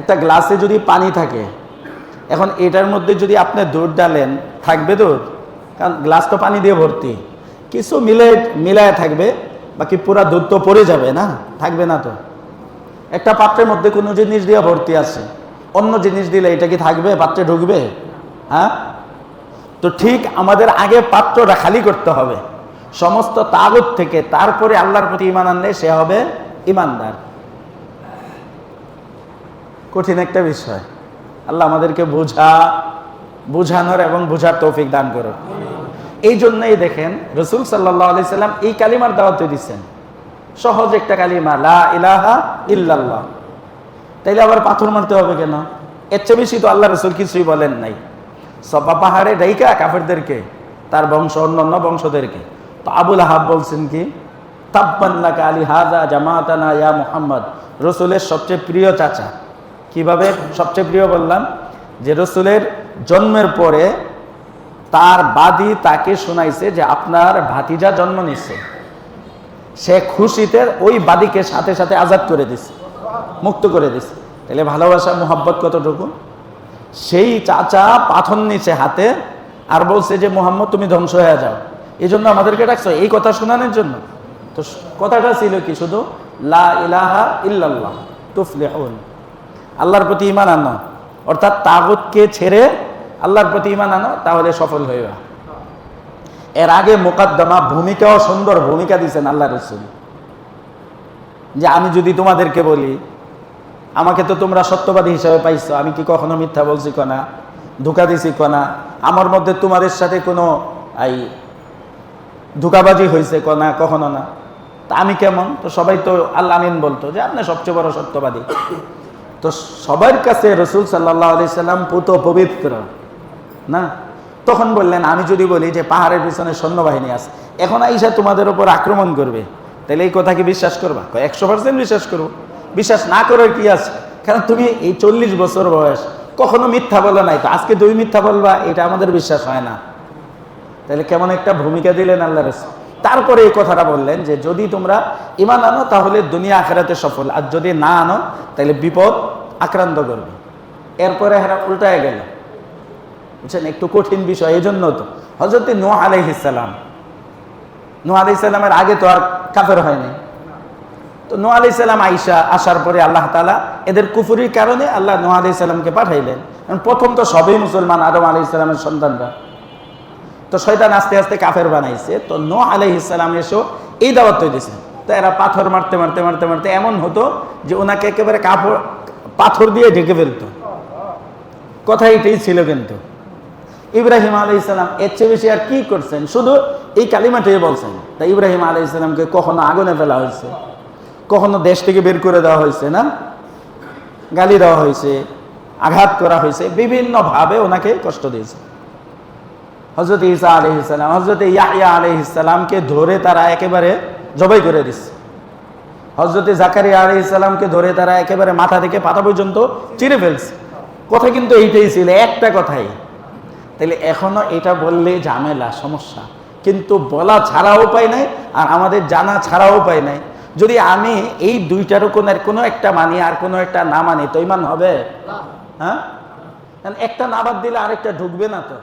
একটা গ্লাসে যদি পানি থাকে, এখন এটার মধ্যে যদি আপনি দুধ ডালেন, থাকবে দুধ? কারণ গ্লাস তো পানি দিয়ে ভর্তি। কিছু মিলে মিলায় থাকবে, বাকি পুরা দুধ তো পড়ে যাবে না, থাকবে না তো। একটা পাত্রের মধ্যে কোনো জিনিস দিয়ে ভর্তি আছে, অন্য জিনিস দিলে এটা কি থাকবে? পাত্রে ঢুকবে? হ্যাঁ? তো ঠিক আমাদের আগে পাত্রটা খালি করতে হবে। সমস্ত তাগত থেকে তারপরে আল্লাহর প্রতি ইমান আনলে সে হবে ইমানদার কঠিন একটা বিষয়। আল্লাহ আমাদেরকে বোঝা, বোঝানোর এবং বোঝার তৌফিক দান করো এই জন্যই দেখেন রসুল সাল্লাহ আলি সাল্লাম এই কালিমার দাওয়াত দিচ্ছেন। সহজ একটা কালিমা, লা ইলাহা ইল্লাল্লাহ। তাইলে আবার পাথর মারতে হবে কেন? এর চেয়ে বেশি তো আল্লাহ রসুল কিছুই বলেন নাই। সবা পাহাড়ে ডাইকা কাফেরদেরকে, তার বংশ অন্যান্য বংশদেরকে। তো আবুল আহাব বলছেন কি, তাব্বান্নাকা আলী হাজা জামাতানা ইয়া মুহাম্মদ। রসুলের সবচেয়ে প্রিয় চাচা। কীভাবে? সবচেয়ে প্রিয় বললাম যে রসুলের জন্মের পরে তার বাদী তাকে শোনাইছে যে আপনার ভাতিজা জন্ম নিচ্ছে সে খুশিতে ওই বাদীকে সাথে সাথে আজাদ করে দিছে, মুক্ত করে দিছে। তাহলে ভালোবাসা, মোহাব্বত কতটুকু? সেই চাচা পাথর নিচে হাতে আর বলছে যে, মোহাম্মদ, তুমি ধ্বংস হয়ে যাও। এই জন্য আমাদেরকে ডাকছো এই কথা শোনানোর জন্য। তো কথাটা ছিল কি শুধু? লা ইলাহা ইল্লাল্লাহ তুফলিহুন। আল্লাহর প্রতি ইমান আনো। অর্থাৎ তাগুতকে ছেড়ে আল্লাহর প্রতি ইমান আনো, তাহলে সফল হইবা। এর আগে মোকাদ্দমা ভূমিকাও সুন্দর ভূমিকা দিয়েছেন আল্লাহ রসুল। যে আমি যদি তোমাদেরকে বলি, আমাকে তো তোমরা সত্যবাদী হিসাবে পাইছো, আমি কি কখনো মিথ্যা বলছি কনা? ধোকা দিছি কনা? আমার মধ্যে তোমাদের সাথে কোনো, এই, ধোকাবাজি হয়েছে কনা? কখনো না? তা আমি কেমন? তো সবাই তো আল্লাহ আমিন বলতো যে, আপনি সবচেয়ে বড় সত্যবাদী। তো সবার কাছে রসুল সাল্লাহ আলি সাল্লাম পুত পবিত্র, না? তখন বললেন, আমি যদি বলি যে পাহাড়ের পিছনে সৈন্যবাহিনী আছে, এখন আইসা তোমাদের ওপর আক্রমণ করবে, তাহলে এই কথা কি বিশ্বাস করবা? একশো পার্সেন্ট বিশ্বাস করব। বিশ্বাস না করার কি আছে? কারণ তুমি এই চল্লিশ বছর বয়স, কখনো মিথ্যা বলো নাই তো। আজকে দুই মিথ্যা বলবা, এটা আমাদের বিশ্বাস হয় না। তাহলে কেমন একটা ভূমিকা দিলেন আল্লাহ রসুল। তারপরে এই কথাটা বললেন যে যদি তোমরা ইমান আনো, তাহলে দুনিয়া আখেরাতে সফল। আর যদি না আনো, তাহলে বিপদ আক্রান্ত করবে। এরপরে হেরা উল্টায় গেল। বুঝছেন? একটু কঠিন বিষয় এই জন্য তো হজরত নোয়া আলাইহিসাল্লাম নোয়া আলাইসাল্লামের আগে তো আর কাফের হয়নি। তো নোয়া আলাইসাল্লাম আইসা আসার পরে আল্লাহ তালা এদের কুফুরির কারণে আল্লাহ নোয়া আলাইসাল্লামকে পাঠাইলেন। প্রথম তো সবই মুসলমান আদম আলাইসাল্লামের সন্তানরা। তো শয়তান আস্তে আস্তে কাফের বানাইছে। তো নো আলাই ইসলাম এসেও এই দাওয়াত তৈরি দিয়েছে। তো এরা পাথর মারতে মারতে মারতে মারতে এমন হতো যে ওনাকে একেবারে কাপড় পাথর দিয়ে ঢেকে ফেলতো। কথা এটাই ছিল কিন্তু। ইব্রাহিম আলাই ইসলাম এর চেয়ে বেশি আর কি করছেন? শুধু এই কালিমাটাই বলছেন। তা ইব্রাহিম আলাই ইসলামকে কখনো আগুনে ফেলা হয়েছে? কখনো দেশ থেকে বের করে দেওয়া হয়েছে না? গালি দেওয়া হয়েছে, আঘাত করা হয়েছে বিভিন্নভাবে ওনাকে কষ্ট দিয়েছে। হজরত ঈসা আলহিসাম হজরত ইয়াহিয়া আলহিসামকে ধরে তারা একেবারে জবাই করে দিচ্ছে হজরত জাকারিয়া আলহিসামকে ধরে তারা একেবারে মাথা থেকে পাতা পর্যন্ত চিরে ফেলছে। কথা কিন্তু এইটাই ছিল, একটা কথাই। তাহলে এখনও এটা বললে ঝামেলা, সমস্যা। কিন্তু বলা ছাড়া উপায় নাই, আর আমাদের জানা ছাড়া উপায় নাই। যদি আমি এই দুইটারও কোনো কোনো একটা মানি আর কোনো একটা না মানি, তো ইমান হবে? হ্যাঁ? একটা না বাদ দিলে আরেকটা ঢুকবে না তো।